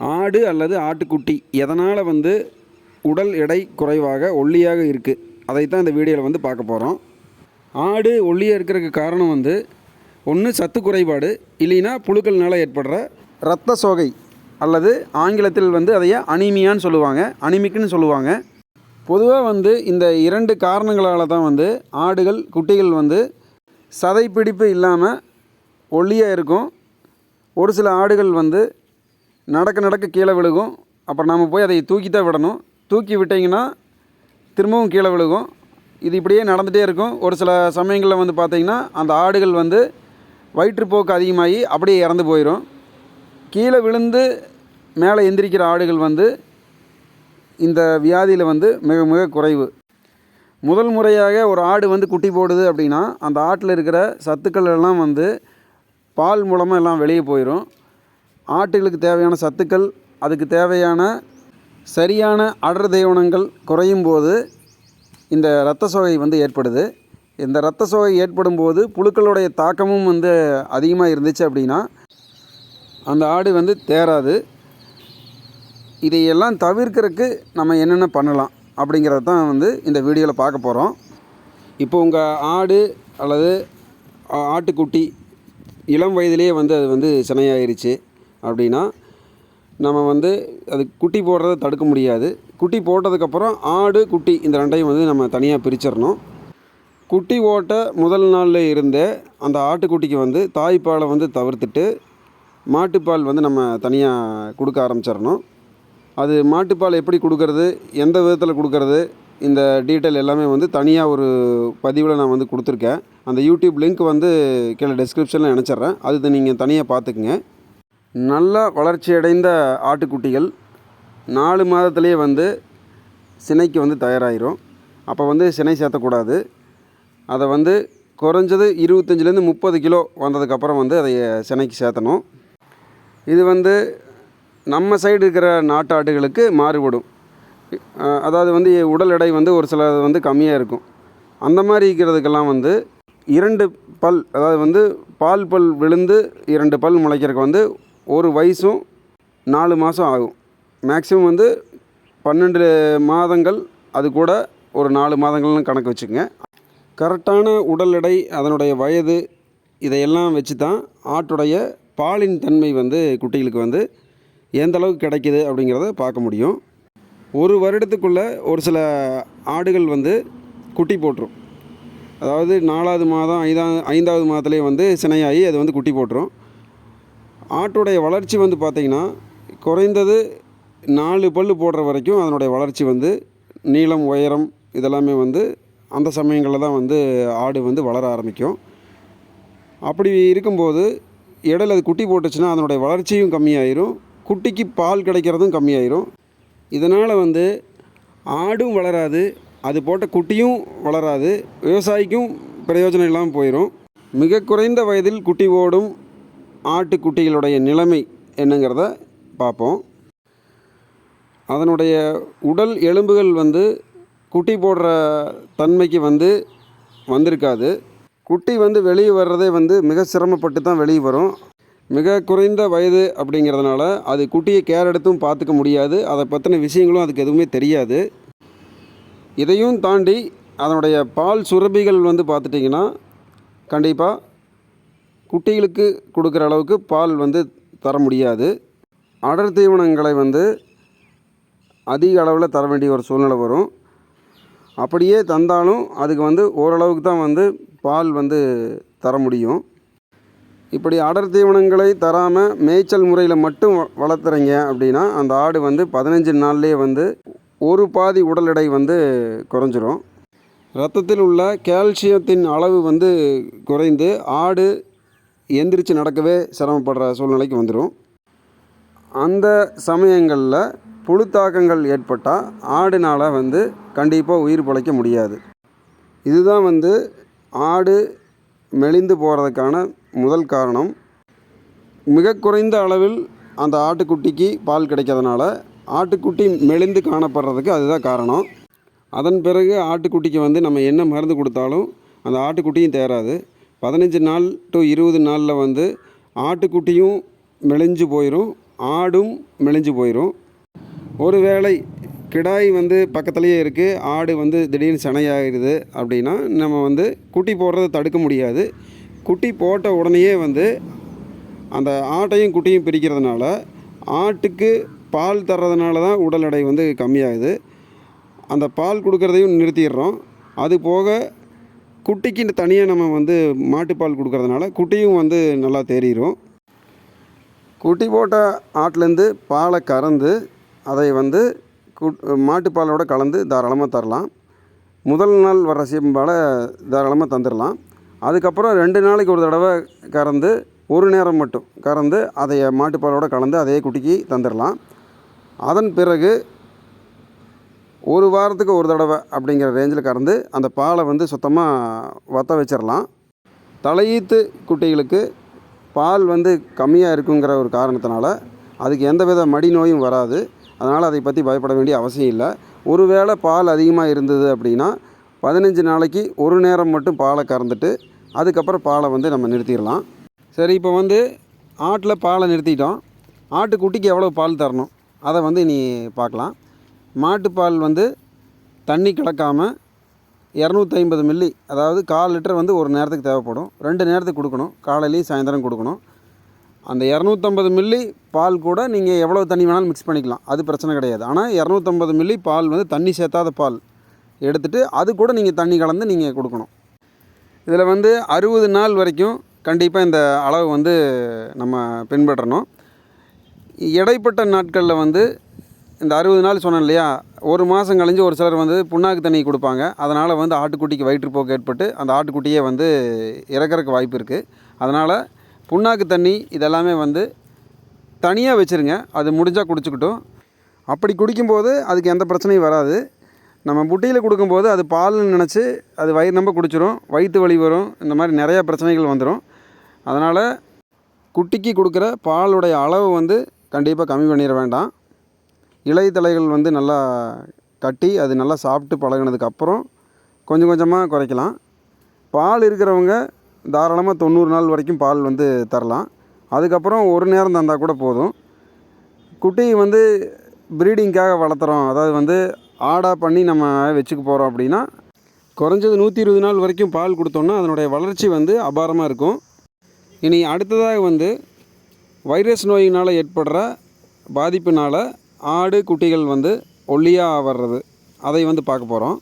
ஆடு அல்லது ஆட்டுக்குட்டி எதனால் வந்து உடல் எடை குறைவாக ஒல்லியாக இருக்குது அதைத்தான் இந்த வீடியோவில் வந்து பார்க்க போகிறோம் ஆடு ஒல்லியாக இருக்கிறதுக்கு காரணம் வந்து ஒன்று சத்து குறைபாடு இல்லைன்னா புழுக்கள்னால ஏற்படுற இரத்த சோகை அல்லது ஆங்கிலத்தில் வந்து அதைய அனிமியான்னு சொல்லுவாங்க அனிமிக்குன்னு சொல்லுவாங்க. பொதுவாக வந்து இந்த இரண்டு காரணங்களால் தான் வந்து ஆடுகள் குட்டிகள் வந்து சதைப்பிடிப்பு இல்லாமல் ஒல்லியாக இருக்கும். ஒரு சில ஆடுகள் வந்து நடக்க நடக்க கீழே விழுகும். அப்புறம் நாம் போய் அதை தூக்கி தான் விடணும். தூக்கி விட்டிங்கன்னா திரும்பவும் கீழே விழுகும். இது இப்படியே நடந்துகிட்டே இருக்கும். ஒரு சில சமயங்களில் வந்து பார்த்திங்கன்னா அந்த ஆடுகள் வந்து வயிற்றுப்போக்கு அதிகமாகி அப்படியே இறந்து போயிடும் கீழே விழுந்து மேலே எந்திரிக்கிற ஆடுகள் வந்து இந்த வியாதியில் வந்து மிக மிக குறைவு. முதல் முறையாக ஒரு ஆடு வந்து குட்டி போடுது அப்படின்னா அந்த ஆட்டில் இருக்கிற சத்துக்கள் எல்லாம் வந்து பால் மூலமாக எல்லாம் வெளியே போயிடும் ஆட்டுகளுக்கு தேவையான சத்துக்கள் அதுக்கு தேவையான சரியான அடர் தீவனங்கள் குறையும் போது இந்த இரத்த சோகை வந்து ஏற்படுது. இந்த இரத்த சோகை ஏற்படும் போது புழுக்களுடைய தாக்கமும் வந்து அதிகமாக இருந்துச்சு அப்படின்னா அந்த ஆடு வந்து தேராது. இதையெல்லாம் தவிர்க்கறதுக்கு நம்ம என்னென்ன பண்ணலாம் அப்படிங்கிறத தான் வந்து இந்த வீடியோவில் பார்க்க போகிறோம் இப்போ உங்கள் ஆடு அல்லது ஆட்டுக்குட்டி இளம் வயதிலேயே வந்து அது வந்து சினையாயிருச்சு. அப்படின்னா நம்ம வந்து அது குட்டி போடுறத தடுக்க முடியாது. குட்டி போட்டதுக்கப்புறம் ஆடு குட்டி இந்த ரெண்டையும் வந்து நம்ம தனியாக பிரிச்சிடணும். குட்டி ஓட்ட முதல் நாளில் இருந்தே அந்த ஆட்டுக்குட்டிக்கு வந்து தாய்ப்பாலை வந்து தவிர்த்துட்டு மாட்டுப்பால் வந்து நம்ம தனியாக கொடுக்க ஆரம்பிச்சிடணும். அது மாட்டுப்பால் எப்படி கொடுக்கறது எந்த விதத்தில் கொடுக்கறது இந்த டீட்டெயில் எல்லாமே வந்து தனியாக ஒரு பதிவில் நான் வந்து கொடுத்துருக்கேன். அந்த யூடியூப் லிங்க் வந்து கீழே டிஸ்கிரிப்ஷனில் நினச்சிட்றேன் அது நீங்கள் தனியாக பார்த்துக்குங்க. நல்லா வளர்ச்சியடைந்த ஆட்டுக்குட்டிகள் நாலு மாதத்துலேயே வந்து சினைக்கு வந்து தயாராகிரும் அப்போ வந்து சினை சேர்த்தக்கூடாது. அதை வந்து குறைஞ்சது இருபத்தஞ்சிலேருந்து முப்பது கிலோ வந்ததுக்கப்புறம் வந்து அதை சினைக்கு சேர்த்தணும். இது வந்து நம்ம சைடு இருக்கிற நாட்டு ஆட்டுகளுக்கு மாறுபடும் அதாவது வந்து உடல் எடை வந்து ஒரு சில வந்து கம்மியாக இருக்கும். அந்த மாதிரி இருக்கிறதுக்கெல்லாம் வந்து இரண்டு பல் அதாவது வந்து பால் பல் விழுந்து இரண்டு பல் முளைக்கிறதுக்கு வந்து ஒரு வயசும் நாலு மாதம் ஆகும். மேக்ஸிமம் வந்து பன்னெண்டு மாதங்கள் அது கூட ஒரு நாலு மாதங்கள்னு கணக்கு வச்சுக்கங்க. கரெக்டான உடல் எடை அதனுடைய வயது இதையெல்லாம் வச்சு தான் ஆட்டுடைய பாலின் தன்மை வந்து குட்டிகளுக்கு வந்து எந்த அளவுக்கு கிடைக்கிது அப்படிங்கிறத பார்க்க முடியும். ஒரு வருடத்துக்குள்ளே ஒரு சில ஆடுகள் வந்து குட்டி போட்டுரும். அதாவது நாலாவது மாதம் ஐந்தாவது ஐந்தாவது மாதத்துலேயே வந்து சினையாகி அது வந்து குட்டி போட்டுரும். ஆட்டுடைய வளர்ச்சி வந்து பார்த்திங்கன்னா குறைந்தது நாலு பல் போடுற வரைக்கும் அதனுடைய வளர்ச்சி வந்து நீளம் உயரம் இதெல்லாமே வந்து அந்த சமயங்களில் தான் வந்து ஆடு வந்து வளர ஆரம்பிக்கும். அப்படி இருக்கும்போது இடையில அது குட்டி போட்டுச்சுன்னா அதனுடைய வளர்ச்சியும் கம்மியாயிரும் குட்டிக்கு பால் கிடைக்கிறதும் கம்மியாயிரும். இதனால் வந்து ஆடும் வளராது அது போட்ட குட்டியும் வளராது விவசாயிக்கும் பிரயோஜனம் இல்லாமல் போயிடும் மிக குறைந்த வயதில் குட்டி ஓடும் ஆட்டுக்குட்டிகளுடைய நிலைமை என்னங்கிறத பார்ப்போம். அதனுடைய உடல் எலும்புகள் வந்து குட்டி போடுற தன்மைக்கு வந்து வந்திருக்காது. குட்டி வந்து வெளியே வர்றதே வந்து மிக சிரமப்பட்டு தான் வெளியே வரும். மிக குறைந்த வயது அப்படிங்கிறதுனால அது குட்டியை கேர் எடுத்தும் பார்த்துக்க முடியாது. அதை பற்றின விஷயங்களும் அதுக்கு எதுவுமே தெரியாது. இதையும் தாண்டி அதனுடைய பால் சுரபிகள் வந்து பார்த்துட்டிங்கன்னா கண்டிப்பாக குட்டிகளுக்கு கொடுக்குற அளவுக்கு பால் வந்து தர முடியாது. அடர் தீவனங்களை வந்து அதிக அளவில் தர வேண்டிய ஒரு சூழ்நிலை வரும். அப்படியே தந்தாலும் அதுக்கு வந்து ஓரளவுக்கு தான் வந்து பால் வந்து தர முடியும். இப்படி அடர் தீவனங்களை தராமல் மேய்ச்சல் முறையில் மட்டும் வ- வளர்த்துறீங்க அப்படின்னா அந்த ஆடு வந்து பதினஞ்சு நாள்லேயே வந்து ஒரு பாதி உடல் எடை வந்து குறைஞ்சிரும். ரத்தத்தில் உள்ள கால்சியத்தின் அளவு வந்து குறைந்து ஆடு எந்திரிச்சு நடக்கவே சிரமப்படுற சூழ்நிலைக்கு வந்துடும் அந்த சமயங்களில் புழுத்தாக்கங்கள் ஏற்பட்டால் ஆடுனால் வந்து கண்டிப்பாக உயிர் பிழைக்க முடியாது. இதுதான் வந்து ஆடு மெலிந்து போகிறதுக்கான முதல் காரணம். மிக குறைந்த அளவில் அந்த ஆட்டுக்குட்டிக்கு பால் கிடைக்கிறதுனால ஆட்டுக்குட்டி மெலிந்து காணப்படுறதுக்கு அதுதான் காரணம். அதன் பிறகு ஆட்டுக்குட்டிக்கு வந்து நம்ம என்ன மருந்து கொடுத்தாலும் அந்த ஆட்டுக்குட்டியும் தேராது. பதினஞ்சு நாள் டு இருபது நாளில் வந்து ஆட்டுக்குட்டியும் மெலிஞ்சு போயிடும் ஆடும் மெலிஞ்சு போயிடும் ஒருவேளை கிடாய் வந்து பக்கத்துலேயே இருக்குது ஆடு வந்து திடீர்னு சனையாகிடுது அப்படின்னா நம்ம வந்து குட்டி போடுறத தடுக்க முடியாது. குட்டி போட்ட உடனேயே வந்து அந்த ஆட்டையும் குட்டியும் பிரிக்கிறதுனால ஆட்டுக்கு பால் தர்றதுனால தான் உடல் எடை வந்து கம்மியாகுது. அந்த பால் கொடுக்குறதையும் நிறுத்திடுறோம். அது போக குட்டிக்கு தனியாக நம்ம வந்து மாட்டுப்பால் கொடுக்கறதுனால குட்டியும் வந்து நல்லா தேறிடும் குட்டி போட்ட ஆட்டிலேருந்து பாலை கறந்து அதை வந்து குட் மாட்டுப்பாலோட கலந்து தாராளமாக தரலாம். முதல் நாள் வர சீம்பாலை தாராளமாக தந்துடலாம் அதுக்கப்புறம் ரெண்டு நாளைக்கு ஒரு தடவை கறந்து ஒரு நேரம் மட்டும் கறந்து அதை மாட்டுப்பாலோட கலந்து அதே குட்டிக்கு தந்துடலாம் அதன் பிறகு ஒரு வாரத்துக்கு ஒரு தடவை அப்படிங்கிற ரேஞ்சில் கறந்து அந்த பாலை வந்து சுத்தமாக வற்ற வச்சிடலாம் தலையீத்து குட்டிகளுக்கு பால் வந்து கம்மியாக இருக்குங்கிற ஒரு காரணத்தினால அதுக்கு எந்தவித மடி நோயும் வராது. அதனால் அதை பற்றி பயப்பட வேண்டிய அவசியம் இல்லை. ஒருவேளை பால் அதிகமாக இருந்தது அப்படின்னா பதினஞ்சு நாளைக்கு ஒரு நேரம் மட்டும் பாலை கறந்துட்டு அதுக்கப்புறம் பாலை வந்து நம்ம நிறுத்திடலாம் சரி இப்போ வந்து ஆட்டில் பாலை நிறுத்திட்டோம். ஆட்டுக்குட்டிக்கு எவ்வளோ பால் தரணும்? அதை வந்து நீ பார்க்கலாம் மாட்டுப்பால் வந்து தண்ணி கலக்காமல் இரநூத்தி ஐம்பது மில்லி அதாவது கால் லிட்டர் வந்து ஒரு நேரத்துக்கு தேவைப்படும். ரெண்டு நேரத்துக்கு கொடுக்கணும். காலையிலையும் சாயந்தரம் கொடுக்கணும். அந்த இரநூத்தம்பது மில்லி பால் கூட நீங்கள் எவ்வளோ தண்ணி வேணாலும் மிக்ஸ் பண்ணிக்கலாம். அது பிரச்சனை கிடையாது. ஆனால் இரநூத்தம்பது மில்லி பால் வந்து தண்ணி சேர்த்தாத பால் எடுத்துகிட்டு அது கூட நீங்கள் தண்ணி கலந்து நீங்கள் கொடுக்கணும். இதில் வந்து அறுபது நாள் வரைக்கும் கண்டிப்பாக இந்த அளவு வந்து நம்ம பின்பற்றணும். இடைப்பட்ட நாட்களில் வந்து இந்த அறுபது நாள் சொன்னேன் இல்லையா ஒரு மாதம் கழிஞ்சு ஒரு சிலர் வந்து புண்ணாக்கு தண்ணி கொடுப்பாங்க. அதனால் வந்து ஆட்டுக்குட்டிக்கு வயிற்றுப்போக்கு ஏற்பட்டு அந்த ஆட்டுக்குட்டியே வந்து இறக்கறக்கு வாய்ப்பு இருக்குது அதனால் புண்ணாக்கு தண்ணி இதெல்லாமே வந்து தனியாக வச்சுருங்க. அது முடிஞ்சால் குடிச்சுக்கிட்டும். அப்படி குடிக்கும்போது அதுக்கு எந்த பிரச்சனையும் வராது. நம்ம புட்டியில் கொடுக்கும்போது அது பால்னு நினச்சி அது வயிறு நம்ப குடிச்சிரும். வயிற்று வலி வரும். இந்த மாதிரி நிறையா பிரச்சனைகள் வந்துடும் அதனால் குட்டிக்கு கொடுக்குற பாலுடைய அளவு வந்து கண்டிப்பாக கம்மி பண்ணிட வேண்டாம். இலைத்தலைகள் வந்து நல்லா கட்டி அது நல்லா சாப்பிட்டு பழகுனதுக்கப்புறம் கொஞ்சம் கொஞ்சமாக குறைக்கலாம். பால் இருக்கிறவங்க தாராளமாக தொண்ணூறு நாள் வரைக்கும் பால் வந்து தரலாம். அதுக்கப்புறம் ஒரு நேரம் தந்தால் கூட போதும். குட்டி வந்து ப்ரீடிங்க்காக வளர்த்துறோம். அதாவது வந்து ஆடாக பண்ணி நம்ம வச்சுக்க போகிறோம் அப்படின்னா குறைஞ்சது நூற்றி இருபது நாள் வரைக்கும் பால் கொடுத்தோம்னா அதனுடைய வளர்ச்சி வந்து அபாரமாக இருக்கும். இனி அடுத்ததாக வந்து வைரஸ் நோயினால் ஏற்படுற பாதிப்பினால் ஆடு குட்டிகள் வந்து ஒல்லியாக வர்றது. அதை வந்து பார்க்க போகிறோம்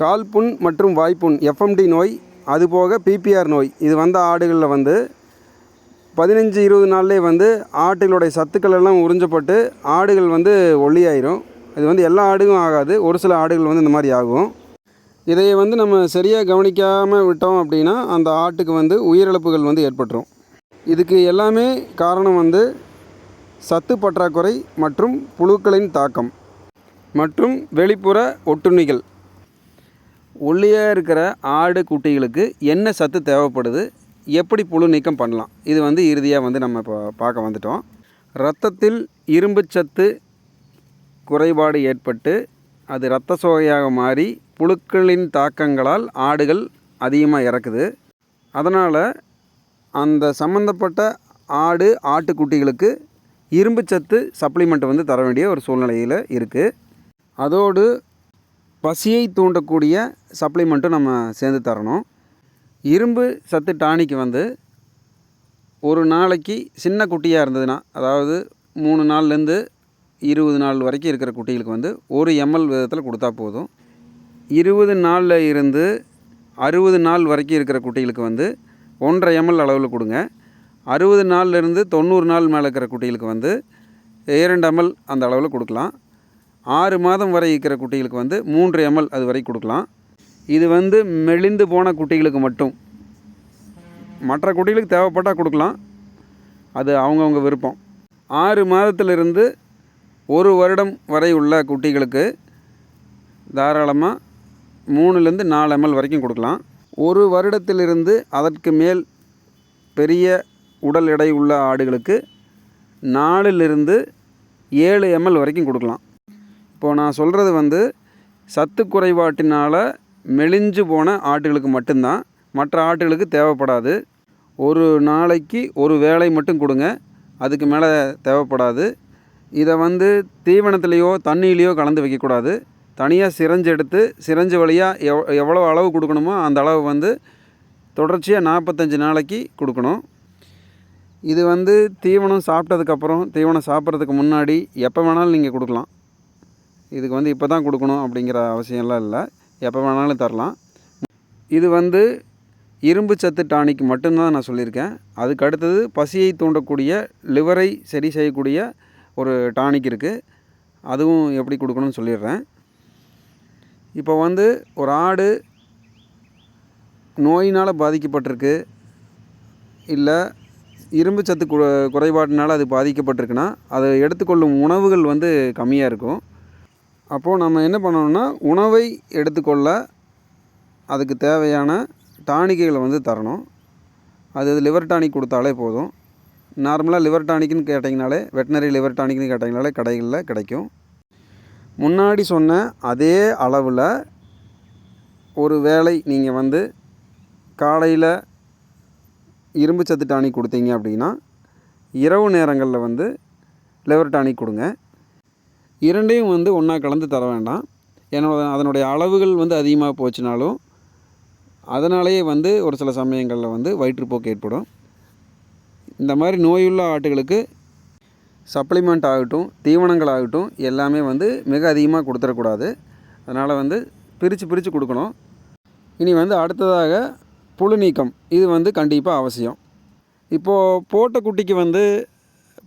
கால்புண் மற்றும் வாய்ப்புண் எஃப்எம்டி நோய் அதுபோக பிபிஆர் நோய் இது வந்த ஆடுகளில் வந்து பதினஞ்சு இருபது நாள்லேயே வந்து ஆட்டுகளுடைய சத்துக்கள் எல்லாம் உறிஞ்சப்பட்டு ஆடுகள் வந்து ஒல்லியாயிரும். இது வந்து எல்லா ஆடுகளும் ஆகாது. ஒரு சில ஆடுகள் வந்து இந்த மாதிரி ஆகும். இதை வந்து நம்ம சரியாக கவனிக்காமல் விட்டோம் அப்படின்னா அந்த ஆட்டுக்கு வந்து உயிரிழப்புகள் வந்து ஏற்பட்டுரும். இதுக்கு எல்லாமே காரணம் வந்து சத்து பற்றாக்குறை மற்றும் புழுக்களின் தாக்கம் மற்றும் வெளிப்புற ஒட்டுண்ணிகள். ஒல்லியாக இருக்கிற ஆடு குட்டிகளுக்கு என்ன சத்து தேவைப்படுது? எப்படி புழு நீக்கம் பண்ணலாம்? இது வந்து இறுதியாக வந்து நம்ம இப்போ பார்க்க வந்துட்டோம். இரத்தத்தில் இரும்புச்சத்து குறைபாடு ஏற்பட்டு அது இரத்த சோகையாக மாறி புழுக்களின் தாக்கங்களால் ஆடுகள் அதிகமாக இறக்குது. அதனால் அந்த சம்மந்தப்பட்ட ஆடு ஆட்டுக்குட்டிகளுக்கு இரும்பு சத்து சப்ளிமெண்ட் வந்து தர வேண்டிய ஒரு சூழ்நிலையில் இருக்குது அதோடு பசியை தூண்டக்கூடிய சப்ளிமெண்ட்டும் நம்ம சேர்ந்து தரணும். இரும்பு சத்து டானிக் வந்து ஒரு நாளைக்கு சின்ன குட்டியாக இருந்ததுன்னா அதாவது மூணு நாள்லேருந்து இருபது நாள் வரைக்கும் இருக்கிற குட்டிகளுக்கு வந்து ஒரு எம்எல் விதத்தில் கொடுத்தா போதும். இருபது நாளில் இருந்து அறுபது நாள் வரைக்கும் இருக்கிற குட்டிகளுக்கு வந்து ஒன்றரை எம்எல் அளவில் கொடுங்க. அறுபது நாள்லேருந்து தொண்ணூறு நாள் மேலே இருக்கிற குட்டிகளுக்கு வந்து இரண்டு எம்எல் அந்த அளவில் கொடுக்கலாம். ஆறு மாதம் வரை இருக்கிற குட்டிகளுக்கு வந்து மூன்று எம்எல் அது வரை கொடுக்கலாம். இது வந்து மெலிந்து போன குட்டிகளுக்கு மட்டும். மற்ற குட்டிகளுக்கு தேவைப்பட்டால் கொடுக்கலாம். அது அவங்கவுங்க விருப்பம். ஆறு மாதத்திலிருந்து ஒரு வருடம் வரை உள்ள குட்டிகளுக்கு தாராளமாக மூணுலேருந்து நாலு எம்எல் வரைக்கும் கொடுக்கலாம். ஒரு வருடத்திலிருந்து அதற்கு மேல் பெரிய உடல் எடை உள்ள ஆடுகளுக்கு நாலுலேருந்து ஏழு எம்எல் வரைக்கும் கொடுக்கலாம். இப்போது நான் சொல்கிறது வந்து சத்து குறைபாட்டினால் மெலிஞ்சு போன ஆட்டுகளுக்கு மட்டும்தான். மற்ற ஆட்டுகளுக்கு தேவைப்படாது. ஒரு நாளைக்கு ஒரு வேலை மட்டும் கொடுங்க. அதுக்கு மேலே தேவைப்படாது. இதை வந்து தீவனத்துலேயோ தண்ணியிலையோ கலந்து வைக்கக்கூடாது. தனியாக சிரஞ்சு எடுத்து சிரஞ்சு வழியாக எவ் எவ்வளோ அளவு கொடுக்கணுமோ அந்த அளவு வந்து தொடர்ச்சியாக நாற்பத்தஞ்சு நாளைக்கு கொடுக்கணும். இது வந்து தீவனம் சாப்பிட்டதுக்கப்புறம் தீவனம் சாப்பிட்றதுக்கு முன்னாடி எப்போ வேணாலும் நீங்கள் கொடுக்கலாம். இதுக்கு வந்து இப்போ தான் கொடுக்கணும் அப்படிங்கிற அவசியம்லாம் இல்லை. எப்போ வேணாலும் தரலாம். இது வந்து இரும்பு சத்து டானிக் மட்டும்தான் நான் சொல்லியிருக்கேன். அதுக்கு அடுத்தது பசியை தூண்டக்கூடிய லிவரை சரி செய்யக்கூடிய ஒரு டானிக் இருக்குது அதுவும் எப்படி கொடுக்கணும்னு சொல்லிடுறேன். இப்போ வந்து ஒரு ஆடு நோயினால் பாதிக்கப்பட்டிருக்கு. இல்லை இரும்பு சத்து கு குறைபாட்டினால் அது பாதிக்கப்பட்டிருக்குன்னா அதை எடுத்துக்கொள்ளும் உணவுகள் வந்து கம்மியாக இருக்கும். அப்போது நம்ம என்ன பண்ணணும்னா உணவை எடுத்துக்கொள்ள அதுக்கு தேவையான டானிக்குகளை வந்து தரணும். அது லிவர் டானிக் கொடுத்தாலே போதும். நார்மலாக லிவர் டானிக்னு கேட்டிங்கனாலே வெட்டினரி லிவர் டானிக்னு கேட்டிங்கனாலே கடைகளில் கிடைக்கும். முன்னாடி சொன்ன அதே அளவில் ஒரு வேளை நீங்கள் வந்து காலையில் இரும்பு சத்து டானிக் கொடுத்தீங்க அப்படின்னா இரவு நேரங்களில் வந்து லிவர் டானிக் கொடுங்க. இரண்டையும் வந்து ஒன்றா கலந்து தர வேண்டாம். என்னோட அதனுடைய அளவுகள் வந்து அதிகமாக போச்சுனாலும் அதனாலேயே வந்து ஒரு சில சமயங்களில் வந்து வயிற்றுப்போக்கு ஏற்படும். இந்த மாதிரி நோயுள்ள ஆட்டுகளுக்கு சப்ளிமெண்ட் ஆகட்டும் தீவனங்கள் ஆகட்டும் எல்லாமே வந்து மிக அதிகமாக கொடுத்துடக்கூடாது. அதனால் வந்து பிரித்து பிரித்து கொடுக்கணும். இனி வந்து அடுத்ததாக புழு நீக்கம் இது வந்து கண்டிப்பாக அவசியம். இப்போது போட்ட குட்டிக்கு வந்து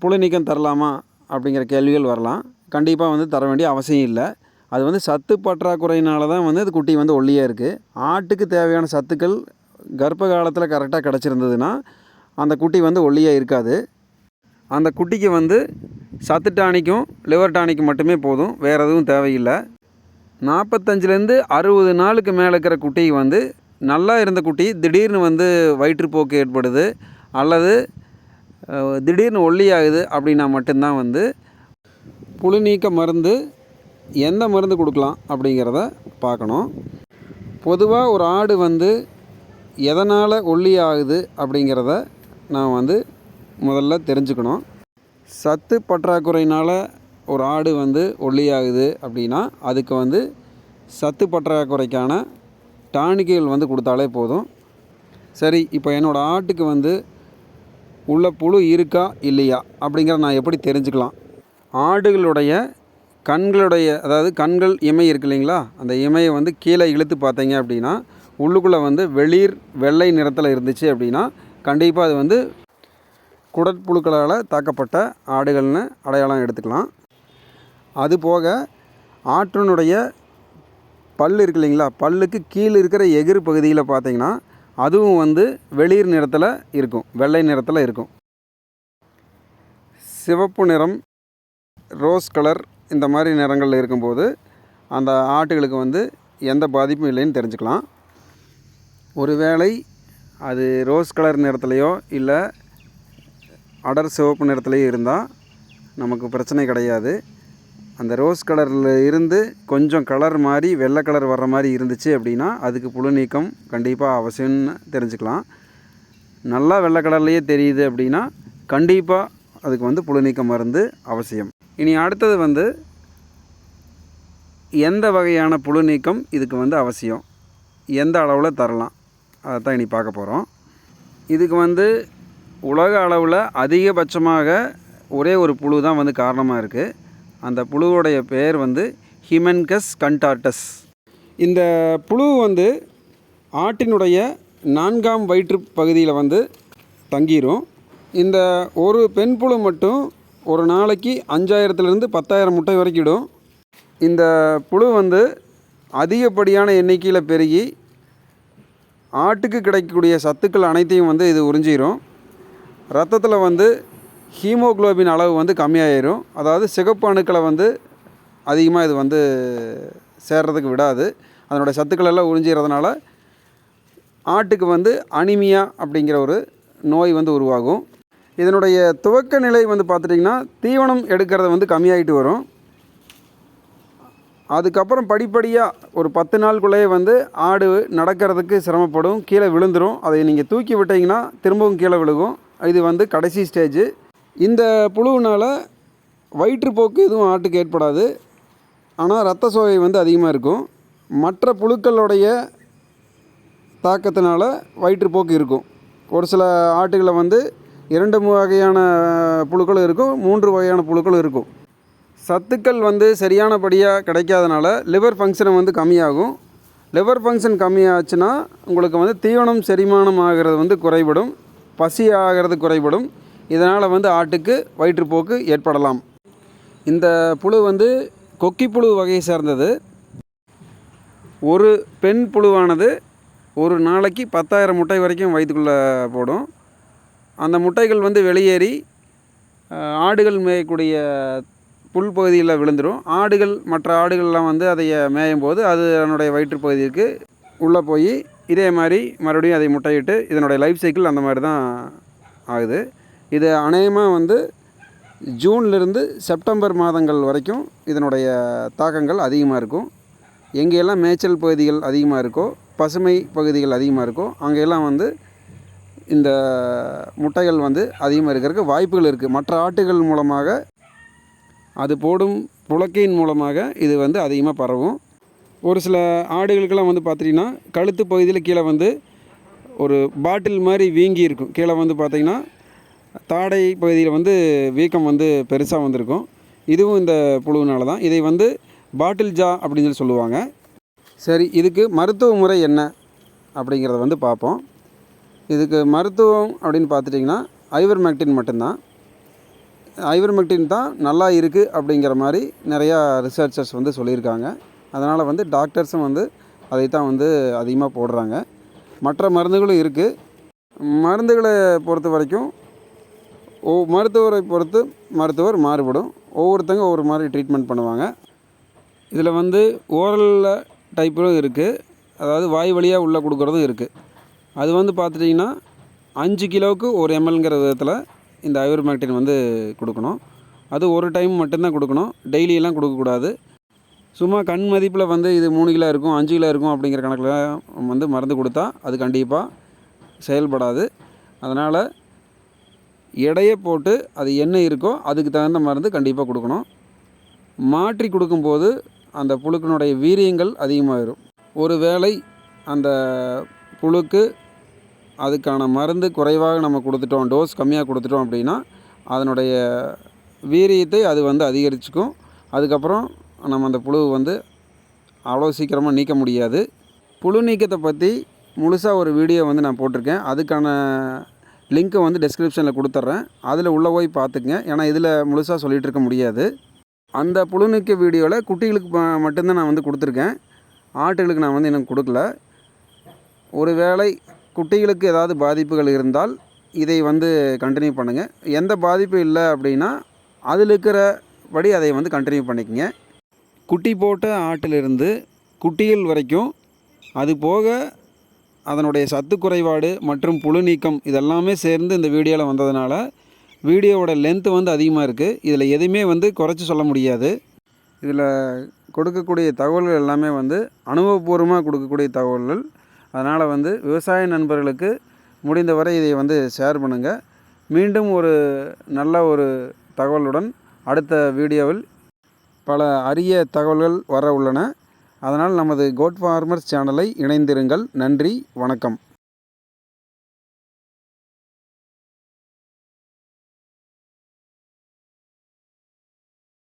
புழு நீக்கம் தரலாமா அப்படிங்கிற கேள்விகள் வரலாம். கண்டிப்பாக வந்து தர வேண்டிய அவசியம் இல்லை. அது வந்து சத்து பற்றாக்குறையினால தான் வந்து அது குட்டி வந்து ஒல்லியாக இருக்குது ஆட்டுக்கு தேவையான சத்துக்கள் கர்ப்ப காலத்தில் கரெக்டாக கிடச்சிருந்ததுன்னா அந்த குட்டி வந்து ஒல்லியாக இருக்காது. அந்த குட்டிக்கு வந்து சத்து டானிக்கும் லிவர் டானிக்கும் மட்டுமே போதும். வேறு எதுவும் தேவையில்லை. நாற்பத்தஞ்சிலேருந்து அறுபது நாளுக்கு மேலே இருக்கிற குட்டி வந்து நல்லா இருந்த குட்டி திடீர்னு வந்து வயிற்றுப்போக்கு ஏற்படுது அல்லது திடீர்னு ஒல்லியாகுது அப்படின்னா மட்டும்தான் வந்து புழு நீக்க மருந்து எந்த மருந்து கொடுக்கலாம் அப்படிங்கிறத பார்க்கணும். பொதுவாக ஒரு ஆடு வந்து எதனால் ஒல்லி ஆகுது அப்படிங்கிறத நான் வந்து முதல்ல தெரிஞ்சுக்கணும். சத்து பற்றாக்குறையினால் ஒரு ஆடு வந்து ஒல்லியாகுது அப்படின்னா அதுக்கு வந்து சத்து பற்றாக்குறைக்கான டானிக்குகள் வந்து கொடுத்தாலே போதும். சரி இப்போ என்னோடய ஆட்டுக்கு வந்து உள்ள புழு இருக்கா இல்லையா? அப்படிங்கிறத நான் எப்படி தெரிஞ்சுக்கலாம்? ஆடுகளுடைய கண்களுடைய அதாவது கண்கள் இமை இருக்கு இல்லைங்களா? அந்த இமையை வந்து கீழே இழுத்து பார்த்தீங்க அப்படின்னா உள்ளுக்குள்ளே வந்து வெளிர் வெள்ளை நிறத்தில் இருந்துச்சு அப்படின்னா கண்டிப்பாக அது வந்து குடற்புழுக்களால் தாக்கப்பட்ட ஆடுகள்னு அடையாளம் எடுத்துக்கலாம். அது போக ஆற்றினுடைய பல் இருக்கு இல்லைங்களா? பல்லுக்கு கீழே இருக்கிற எகிர் பகுதியில் பார்த்தீங்கன்னா அதுவும் வந்து வெளிர் நிறத்தில் இருக்கும். வெள்ளை நிறத்தில் இருக்கும். சிவப்பு நிறம் ரோஸ் கலர் இந்த மாதிரி நிறங்களில் இருக்கும்போது அந்த ஆட்டுகளுக்கு வந்து எந்த பாதிப்பும் இல்லைன்னு தெரிஞ்சுக்கலாம். ஒருவேளை அது ரோஸ் கலர் நிறத்துலையோ இல்லை அடர் சிவப்பு நிறத்துலையோ இருந்தால் நமக்கு பிரச்சனை கிடையாது. அந்த ரோஸ் கலரில் இருந்து கொஞ்சம் கலர் மாதிரி வெள்ளை கலர் வர்ற மாதிரி இருந்துச்சு அப்படின்னா அதுக்கு புழு நீக்கம் கண்டிப்பாக அவசியம்னு தெரிஞ்சுக்கலாம். நல்லா வெள்ளை கலர்லேயே தெரியுது அப்படின்னா கண்டிப்பாக அதுக்கு வந்து புழு நீக்க மருந்து அவசியம். இனி அடுத்தது வந்து எந்த வகையான புழு நீக்கம் இதுக்கு வந்து அவசியம்? எந்த அளவில் தரலாம்? அதை தான் இனி பார்க்க போகிறோம் இதுக்கு வந்து உலக அளவில் அதிகபட்சமாக ஒரே ஒரு புழு தான் வந்து காரணமாக இருக்குது அந்த புழுவுடைய பெயர் வந்து ஹிமென்கஸ் கண்டார்டஸ் இந்த புழு வந்து ஆட்டினுடைய நான்காம் வயிற்று பகுதியில் வந்து தங்கிரும். இந்த ஒரு பெண் புழு மட்டும் ஒரு நாளைக்கு அஞ்சாயிரத்துலேருந்து பத்தாயிரம் முட்டை வரைக்கும் இந்த புழு வந்து அதிகப்படியான எண்ணிக்கையில் பெருகி ஆட்டுக்கு கிடைக்கக்கூடிய சத்துக்கள் அனைத்தையும் வந்து இது உறிஞ்சிரும். ரத்தத்தில் வந்து ஹீமோகுளோபின் அளவு வந்து கம்மியாயிரும். அதாவது சிகப்பு அணுக்களை வந்து அதிகமாக இது வந்து சேர்றதுக்கு விடாது. அதனுடைய சத்துக்கள் எல்லாம் உறிஞ்சிறதுனால ஆட்டுக்கு வந்து அனிமியா அப்படிங்கிற ஒரு நோய் வந்து உருவாகும். இதனுடைய துவக்க நிலை வந்து பார்த்துட்டிங்கன்னா தீவனம் எடுக்கிறத வந்து கம்மியாகிட்டு வரும். அதுக்கப்புறம் படிப்படியாக ஒரு பத்து நாளுக்குள்ளேயே வந்து ஆடு நடக்கிறதுக்கு சிரமப்படும். கீழே விழுந்துடும் அதை நீங்கள் தூக்கி விட்டிங்கன்னா திரும்பவும் கீழே விழுகும். இது வந்து கடைசி ஸ்டேஜு. இந்த புழுவினால் வயிற்றுப்போக்கு எதுவும் ஆட்டுக்கு ஏற்படாது. ஆனால் ரத்த சோகை வந்து அதிகமாக இருக்கும். மற்ற புழுக்களுடைய தாக்கத்தினால வயிற்றுப்போக்கு இருக்கும். ஒரு சில ஆட்டுகளை வந்து இரண்டு வகையான புழுக்களும் இருக்கும் மூன்று வகையான புழுக்களும் இருக்கும். சத்துக்கள் வந்து சரியானபடியாக கிடைக்காதனால லிவர் ஃபங்க்ஷனை வந்து கம்மியாகும். லிவர் ஃபங்க்ஷன் கம்மியாச்சுன்னா உங்களுக்கு வந்து தீவனம் செரிமானம் ஆகிறது வந்து குறைபடும். பசி ஆகிறது குறைபடும். இதனால் வந்து ஆட்டுக்கு வயிற்றுப்போக்கு ஏற்படலாம். இந்த புழு வந்து கொக்கி புழு வகையை சேர்ந்தது. ஒரு பெண் புழுவானது ஒரு நாளைக்கு பத்தாயிரம் முட்டை வரைக்கும் வயிற்றுக்குள்ளே போடும். அந்த முட்டைகள் வந்து வெளியேறி ஆடுகள் மேயக்கூடிய புல் பகுதியில் விழுந்துடும் ஆடுகள் மற்ற ஆடுகள்லாம் வந்து அதை மேயும் போது அது அதனுடைய வயிற்றுப்பகுதிக்கு உள்ளே போய் இதே மாதிரி மறுபடியும் அதை முட்டையிட்டு இதனுடைய லைஃப் சைக்கிள் அந்த மாதிரி தான் ஆகுது. இது அநேகமாக வந்து ஜூன்லேருந்து செப்டம்பர் மாதங்கள் வரைக்கும் இதனுடைய தாக்கங்கள் அதிகமாக இருக்கும். எங்கெல்லாம் மேய்ச்சல் பகுதிகள் அதிகமாக இருக்கோ பசுமை பகுதிகள் அதிகமாக இருக்கோ அங்கெல்லாம் வந்து இந்த முட்டைகள் வந்து அதிகமாக இருக்கிறதுக்கு வாய்ப்புகள் இருக்குது மற்ற ஆட்டுகள் மூலமாக அது போடும் புழக்கையின் மூலமாக இது வந்து அதிகமாக பரவும். ஒரு சில ஆடுகளுக்கெல்லாம் வந்து பார்த்திங்கன்னா கழுத்து பகுதியில் கீழே வந்து ஒரு பாட்டில் மாதிரி வீங்கி இருக்கும். கீழே வந்து பார்த்திங்கன்னா தாடை பகுதியில் வந்து வீக்கம் வந்து பெருசாக வந்திருக்கும். இதுவும் இந்த புழுவினால தான். இதை வந்து பாட்டில் ஜா அப்படின்னு சொல்லி சொல்லுவாங்க. சரி இதுக்கு மருத்துவ முறை என்ன அப்படிங்கிறத வந்து பார்ப்போம். இதுக்கு மருத்துவம் அப்படின்னு பார்த்துட்டிங்கன்னா ஐவர்மெக்டின் மட்டும்தான். ஐவர்மெக்டின் தான் நல்லா இருக்குது அப்படிங்கிற மாதிரி நிறையா ரிசர்ச்சர்ஸ் வந்து சொல்லியிருக்காங்க. அதனால் வந்து டாக்டர்ஸும் வந்து அதை தான் வந்து அதிகமாக போடுறாங்க. மற்ற மருந்துகளும் இருக்குது மருந்துகளை பொறுத்த வரைக்கும் ஓ மருத்துவரை பொறுத்து மருத்துவர் மாறுபடும். ஒவ்வொருத்தங்க ஒவ்வொரு மாதிரி ட்ரீட்மெண்ட் பண்ணுவாங்க. இதில் வந்து ஓரலில் டைப்பிலும் இருக்குது அதாவது வாய் வழியாக உள்ளே கொடுக்குறதும் இருக்குது அது வந்து பார்த்துட்டிங்கன்னா அஞ்சு கிலோவுக்கு ஒரு எம்எல்ங்கிற விதத்தில் இந்த ஐவர்மேக்டின் வந்து கொடுக்கணும். அது ஒரு டைம் மட்டும்தான் கொடுக்கணும். டெய்லியெல்லாம் கொடுக்கக்கூடாது சும்மா கண் மதிப்பில் வந்து இது மூணு கிலோ இருக்கும் அஞ்சு கிலோ இருக்கும் அப்படிங்கிற கணக்கில் வந்து மருந்து கொடுத்தா அது கண்டிப்பாக செயல்படாது. அதனால் எடையை போட்டு அது என்ன இருக்கோ அதுக்கு தகுந்த மருந்து கண்டிப்பாக கொடுக்கணும். மாற்றி கொடுக்கும்போது அந்த புழுக்கினுடைய வீரியங்கள் அதிகமாகிடும் ஒரு வேளை அந்த புழுக்கு அதுக்கான மருந்து குறைவாக நம்ம கொடுத்துட்டோம் டோஸ் கம்மியாக கொடுத்துட்டோம் அப்படின்னா அதனுடைய வீரியத்தை அது வந்து அதிகரிச்சுக்கும். அதுக்கப்புறம் நம்ம அந்த புழு வந்து அவ்வளோ சீக்கிரமாக நீக்க முடியாது. புழு நீக்கத்தை பற்றி முழுசாக ஒரு வீடியோ வந்து நான் போட்டிருக்கேன். அதுக்கான லிங்க்கை வந்து டெஸ்கிரிப்ஷனில் கொடுத்துட்றேன். அதில் உள்ளே போய் பார்த்துக்குங்க. ஏன்னா இதில் முழுசாக சொல்லிகிட்டு இருக்க முடியாது. அந்த புழுநீக்க வீடியோவில் குட்டிகளுக்கு மட்டும்தான் நான் வந்து கொடுத்துருக்கேன். ஆட்டுகளுக்கு நான் வந்து இன்னும் கொடுக்கல. ஒருவேளை குட்டிகளுக்கு ஏதாவது பாதிப்புகள் இருந்தால் இதை வந்து கண்டினியூ பண்ணுங்கள் எந்த பாதிப்பும் இல்லை அப்படின்னா அதில் இருக்கிறபடி அதை வந்து கண்டினியூ பண்ணிக்கங்க. குட்டி போட்ட ஆட்டிலிருந்து குட்டிகள் வரைக்கும் அது போக அதனுடைய சத்து குறைபாடு மற்றும் புழு நீக்கம் இதெல்லாமே சேர்ந்து இந்த வீடியோவில் வந்ததுனால வீடியோவோட லென்த்து வந்து அதிகமாக இருக்குது இதில் எதுவுமே வந்து குறைச்சி சொல்ல முடியாது. இதில் கொடுக்கக்கூடிய தகவல்கள் எல்லாமே வந்து அனுபவபூர்வமாக கொடுக்கக்கூடிய தகவல்கள். அதனால் வந்து விவசாய நண்பர்களுக்கு முடிந்தவரை இதை வந்து ஷேர் பண்ணுங்கள் மீண்டும் ஒரு நல்ல ஒரு தகவலுடன் அடுத்த வீடியோவில் பல அரிய தகவல்கள் வர உள்ளன. அதனால் நமது கோட் ஃபார்மர்ஸ் சேனலை இணைந்திருங்கள். நன்றி வணக்கம்.